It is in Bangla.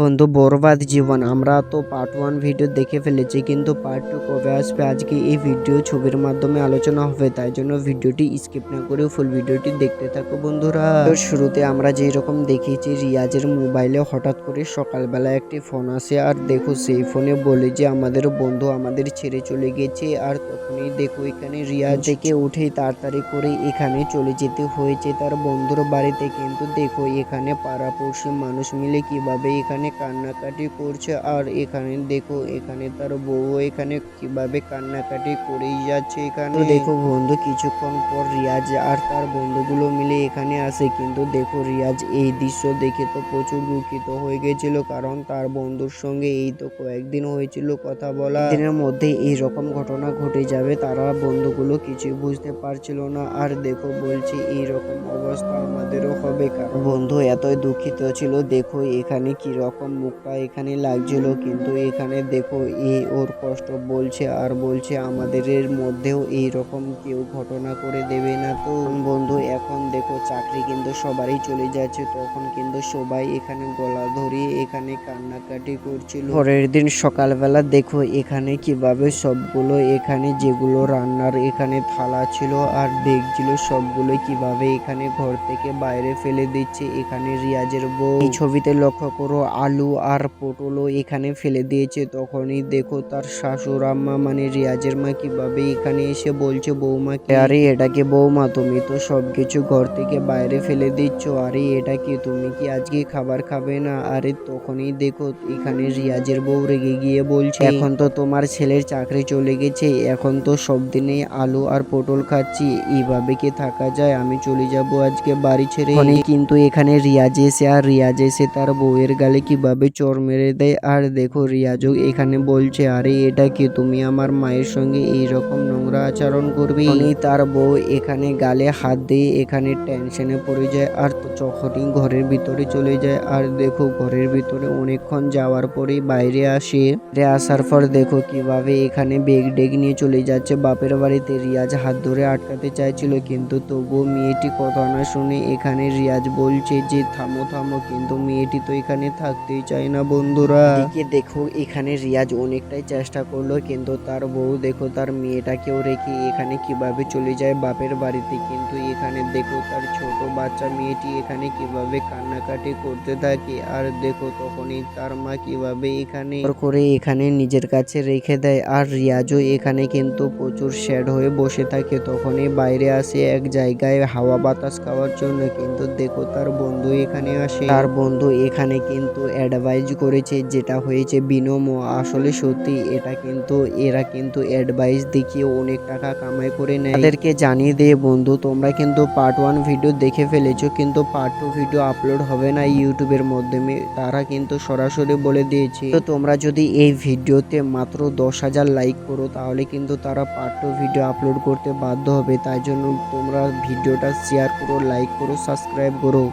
বন্ধু, বরবাদ জীবন। আমরা তো পার্ট ওয়ান ভিডিও দেখে ফেলেছি, কিন্তু পার্ট টু কবে আসবে? আজকে এই ভিডিও ছবির মাধ্যমে আলোচনা হবে, তাই জন্য ভিডিওটি স্কিপ না করে ফুল ভিডিওটি দেখতে থাকো বন্ধুরা। শুরুতে আমরা যেই রকম দেখেছি রিয়াজের মোবাইলে হঠাৎ করে সকালবেলা একটি ফোন আসে, আর দেখো সেই ফোনে বলে যে, আমাদের বন্ধু আমাদের ছেড়ে চলে গেছে। আর তখনই দেখো এখানে রিয়াজ থেকে উঠেই তাড়াতাড়ি করে এখানে চলে যেতে হয়েছে তার বন্ধুর বাড়িতে। কিন্তু দেখো এখানে পাড়াপড়শি মানুষ মিলে কীভাবে এখানে কান্নাকাটি করছে আর এখানে দেখো, এখানে তার বউ এখানে কীভাবে কান্নাকাটি করেই যাচ্ছে এখানে। দেখো বন্ধু, কিছুক্ষণ পর রিয়াজ আর তার বন্ধুগুলো মিলে এখানে আসে। কিন্তু দেখো রিয়াজ এই দৃশ্য দেখে তো প্রচুর দুঃখিত হয়ে গেছিল, কারণ তার বন্ধুর সঙ্গে এই তো কয়েকদিন হয়েছিল কথা বলা। দিনের মধ্যে এই রকম ঘটনা ঘটে যাবে, তারা বন্ধুগুলো কিছুই বুঝতে পারছিল না। আর দেখো বলছে, এই রকম অবস্থা আমাদেরও হবে। কারণ বন্ধু এতই দুঃখিত ছিল, দেখো এখানে কি রকম মুখটা এখানে লাগছিল, কিন্তু এখানে দেখো এই ওর কষ্ট বলছে আর বলছে আমাদের মধ্যেও এই রকম কেউ ঘটনা করে দেবে না তো। বন্ধু, এখন দেখো, চাকরি কিন্তু সবারই চলে যাচ্ছে, তখন কিন্তু সবাই এখানে গলা ধরিয়ে এখানে কান্নাকাটি করছিল। পরের দিন সকালবেলা দেখো, এখানে কীভাবে সবগুলো এখানে যেগুলো রান্নার এখানে থালা ছিল আর দেখছিল সবগুলো কীভাবে এখানে ঘর থেকে বাইরে ফেলে দিচ্ছে এখানে রিয়াজের বউ। এই ছবিতে লক্ষ্য করো আলু আর পটলও এখানে ফেলে দিয়েছে। তখনই দেখো তার শাশুড় আম্মা মানে রিয়াজের মা, কীভাবে এখানে এসে বলছে বৌমাকে আরে এটাকে বৌমা? তুমি তো সবকিছু ঘর থেকে বাইরে ফেলে দিচ্ছ। আরে, এটা কি? তুমি কি আজকে খাবার খাবে না? আরে, তখনই দেখো এখানে রিয়াজের বউ রেগে গিয়ে বলছে, এখন তো তোমার ছেলের চাকরি চলে গেছে। এখন তো সব দিনে আলু আর পটল খাচ্ছি। এইভাবে কি থাকা যায়? আমি চলে যাব আজকে বাড়ি ছেড়ে? কিন্তু এখানে রিয়াজ এসে, আর রিয়াজ এসে তার বউয়ের গালে কীভাবে চর মেরে দেয়? আর দেখো রিয়াজও এখানে বলছে, আরে, এটা কি তুমি আমার মায়ের সঙ্গে এই রকম নোংরা আচরণ করবে? তার বউ এখানে গালে হাত দিয়ে এখানে টেনশনে পড়ে যায় আর যখনই ঘরের ভিতরে চলে যায়। আর দেখো, ঘরের ভিতরে অনেকক্ষণ যাওয়ার পরেই বাইরে আসে। আসার পর দেখো কীভাবে এখানে বেগ ডেগ নিয়ে চলে যাচ্ছে। বাপের বাড়িতে রিয়াজ হাত ধরে আটকাতে চাইছিল, কিন্তু তবুও মেয়েটি কথা না শুনে এখানে রিয়াজ বলছে যে, থামো থামো, কিন্তু মেয়েটি তো এখানে থাকতেই চায় না বন্ধুরা। এদিকে দেখো, এখানে রিয়াজ অনেকটাই চেষ্টা করল, কিন্তু তার বউ দেখো, তার মেয়েটাকেও রেখে এখানে কীভাবে চলে যায় বাপের বাড়িতে। কিন্তু এখানে দেখো, তার ছোট বাচ্চা মেয়েটি এখানে কীভাবে কান্নাকাটি করতে থাকে, আর দেখো তখনই তার মা কীভাবে এখানে করে এখানে নিজের কাছে রেখে দেয়। আর রিয়াজও এখানে কিন্তু প্রচুর শ্যাড হয়ে বসে থাকে। তখনই বাইরে আসে এক জায়গায় হাওয়া বাতাস খাওয়ার জন্য, কিন্তু দেখো তার বন্ধু এখানে আসে। তার বন্ধু এখানে কিন্তু অ্যাডভাইজ করেছে, যেটা হয়েছে বিনম আসলে সত্যি এটা কিন্তু, এরা কিন্তু অ্যাডভাইস দেখিয়ে অনেক টাকা কামাই করে নেয়। তাদেরকে জানিয়ে দিয়ে বন্ধু, তোমরা কিন্তু পার্ট ওয়ান ভিডিও দেখে ফেলেছো, কিন্তু পার্ট টু ভিডিও আপলোড হবে না ইউটিউবের মাধ্যমে, তারা কিন্তু সরাসরি বলে দিয়েছে। তো তোমরা যদি এই ভিডিওতে মাত্র দশ হাজার লাইক করো, তাহলে কিন্তু তারা পার্ট টু ভিডিও আপলোড করতে বাধ্য হবে। তাই জন্য তোমরা ভিডিওটা শেয়ার করো লাইক করো সাবস্ক্রাইব করো।